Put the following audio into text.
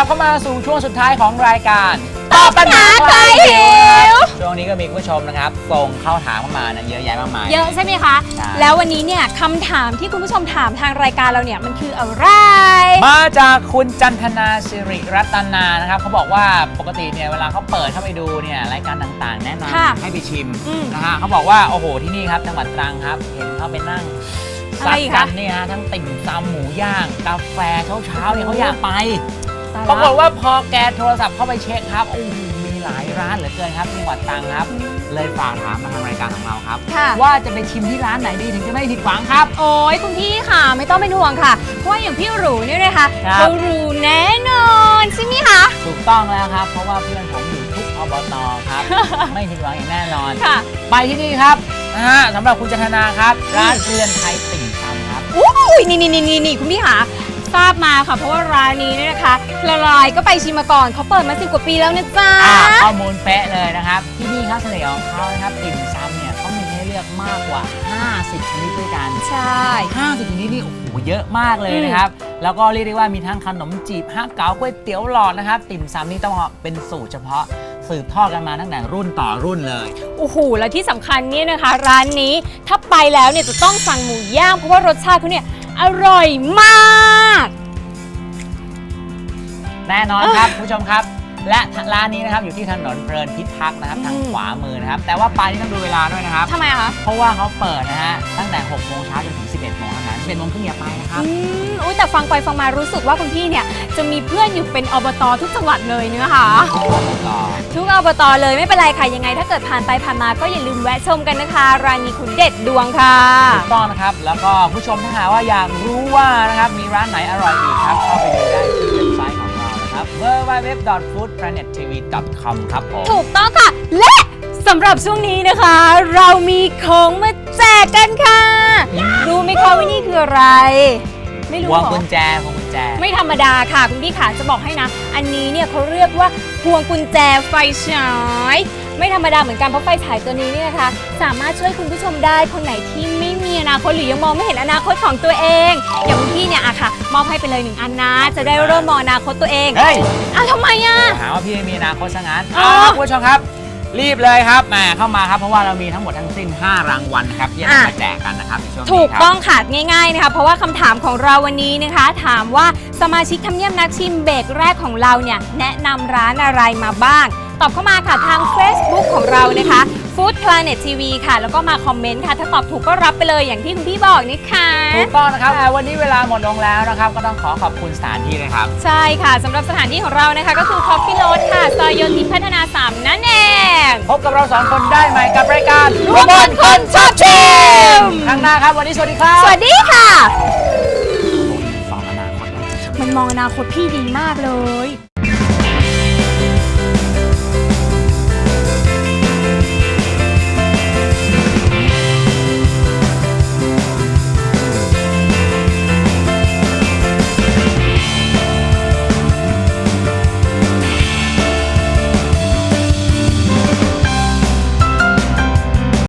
ลับเข้ามาสู่ช่วงสุดท้ายของรายการตอบปัญหาใครหิวช่วงนี้ก็มีคุณผู้ชมนะครับส่งเข้าถามเข้ามานะเยอะแยะมากมาย เยอะใช่ไหมคะ ใช่ แล้ววันนี้เนี่ยคำถามที่คุณผู้ชมถามทางรายการเราเนี่ยมันคืออะไร มาจากคุณจันทนาสิริรัตนานะครับเขาบอกว่าปกติเนี่ยเวลาเขาเปิดเข้าไปดูเนี่ยรายการต่างๆ แนะนค่ะำให้ไปชิมอืมนะฮะเขาบอกว่าโอ้โหที่นี่ครับจังหวัดตรังครับ เห็นเขาไปนั่งอะสัไรกอีกกัคะ นเนี่ยฮะทั้งติ่มซำหมูย่าง กาแฟเช้าๆเนี่ยเขาอยากไป ตายปรากแล้ฏวว่าพอแกโทรศัพท์เข้าไปเช็คครับโอ้โหมีหลายร้านเหลือเกินครับที่จังหวัดตรังครับ เลยฝากถามมาทางรายการของเราครับ ค่ะ ว่าจะไปชิมที่ร้านไหนดีถึงจะไม่ผิดหวังครับ โอ้ยคุณพี่ค่ะไม่ต้องเป็นห่วงค่ะ เพราะว่าอย่างพี่หรูเนี่ยนะคะครับ เขารู้แน่นอนใช่ไหมคะ ถูกต้องแล้วครับ เพราะว่าเพื่อนผมอยู่ทุกอบตครับ ไม่ผิดหวังอย่างแน่นอน ค่ะไปที่นี่ครับนะฮะสำหรับคุณจันทนาครับ ร้านเรือนไทยติ่มซำครับ อุ้ยนี่นี่นี่นี่นี่คุณพี่ค่ะ ทราบมาค่ะ เพราะว่าร้านนี้เนี่ยนะคะ ละลายก็ไปชิมมาก่อนเขาเปิดมาสิบกว่าปีแล้วนะจ๊ะ อ่าข้อมูลเป๊ะเลยนะครับ ที่นี่ครับเสน่ห์ของเขานะครับติ่มซำเนี่ยเขามีให้เลือกมากกว่า 50 ชนิดด้วยกัน ใช่ 50 ชนิดนี่โอ้โหเยอะมากเลยนะครับ แล้วก็เรียกได้ว่ามีทั้งขนมจีบฮักเก๋าก๋วยเตี๋ยวหลอดนะครับ ติ่มซำนี่ต้องเป็นสูตรเฉพาะสืบทอดกันมาตั้งแต่รุ่นต่อรุ่นเลย โอ้โห แล้วที่สำคัญเนี่ยนะคะ ร้านนี้ถ้าไปแล้วเนี่ยจะต้องสั่งหมูย่างเพราะว่ารสชาติเขาเนี่ย อร่อยมาก แน่นอนครับคุณผู้ชมครับ และร้านนี้นะครับอยู่ที่ถนนเพลินพิทักษ์นะครับทางอืม ขวามือนะครับ แต่ว่าไปนี่ต้องดูเวลาด้วยนะครับ ทำไมอะคะ เพราะว่าเขาเปิดนะฮะตั้งแต่6โมงเช้าจนถึง 11โมง เท่านั้น11โมงครึ่งอย่าไปนะครับ อืมอุ้ยแต่ฟังไปฟังมารู้สึกว่าคุณพี่เนี่ยจะมีเพื่อนอยู่เป็นอบตทุกจังหวัดเลยเนื้อะค่ะ ต่อ ทุกอบตเลยไม่เป็นไรค่ะยังไง ถ้าเกิดผ่านไปผ่านมาก็อย่าลืมแวะชมกันนะคะร้านนี้คุณเด็ดดวงค่ะ ถูกต้องนะครับ แล้วก็ผู้ชมถ้าหากว่าอยากรู้ว่านะครับ มีร้านไหนอร่อยอีกครับเข้าไปดูได้ที่เว็บไซต์ของเรานะครับ www.foodplanetTV.com ครับผม ถูกต้องค่ะ และสำหรับช่วงนี้นะคะ เรามีของมาแจกกันค่ะ รู้ไหมคะว่านี่คืออะไร ไม่รู้พวงเหรอกุญแจพวงกุญแจ ไม่ธรรมดาค่ะ คุณพี่ขาจะบอกให้นะ อันนี้เนี่ยเขาเรียกว่าพวงกุญแจไฟฉาย ไม่ธรรมดาเหมือนกันเพราะไฟฉายตัวนี้เนี่ยนะคะ สามารถช่วยคุณผู้ชมได้คนไหนที่ไม่มีอนาคตหรือยังมองไม่เห็นอนาคตของตัวเองอย่างคุณพี่เนี่ยอะค่ะ มอบให้ไปเลยหนึ่งอันนะ จะได้เริ่มมองอนาคตตัวเองเฮ้ยอะทำไมอะหาว่าพี่ไม่มีอนาคตซะงั้นอ๋อ เอาละครับคุณผู้ชมครับ รีบเลยครับแหมเข้ามาครับเพราะว่าเรามีทั้งหมดทั้งสิ้น 5 รางวัลนะครับที่จะนำมาแจกกันนะครับในช่วงนี้ถูกครับต้องค่ะง่ายๆนะคะเพราะว่าคำถามของเราวันนี้นะคะ ถามว่าสมาชิกทำเนียบนักชิมเบรกแรกของเราเนี่ยแนะนำร้านอะไรมาบ้าง ตอบเข้ามาค่ะทาง Facebook ของเรานะคะ Food Planet TV ค่ะ แล้วก็มาคอมเมนต์ค่ะ ถ้าตอบถูกก็รับไปเลยอย่างที่คุณพี่บอกนี่ค่ะถูกต้องนะครับแต่วันนี้เวลาหมดลงแล้วนะครับ ก็ต้องขอขอบคุณสถานที่เลยครับ ใช่ค่ะสำหรับสถานที่ของเรานะคะ ก็คือ Coffee Road ค่ะ ซอยโยธินพัฒนา3นั่นเอง พบกับเราสองคนได้ใหม่กับรายการรวมพลคนชอบชิมครั้งหน้าครับวันนี้สวัสดีครับสวัสดีค่ะสองอนาคตมันมองอนาคตพี่ดีมากเลย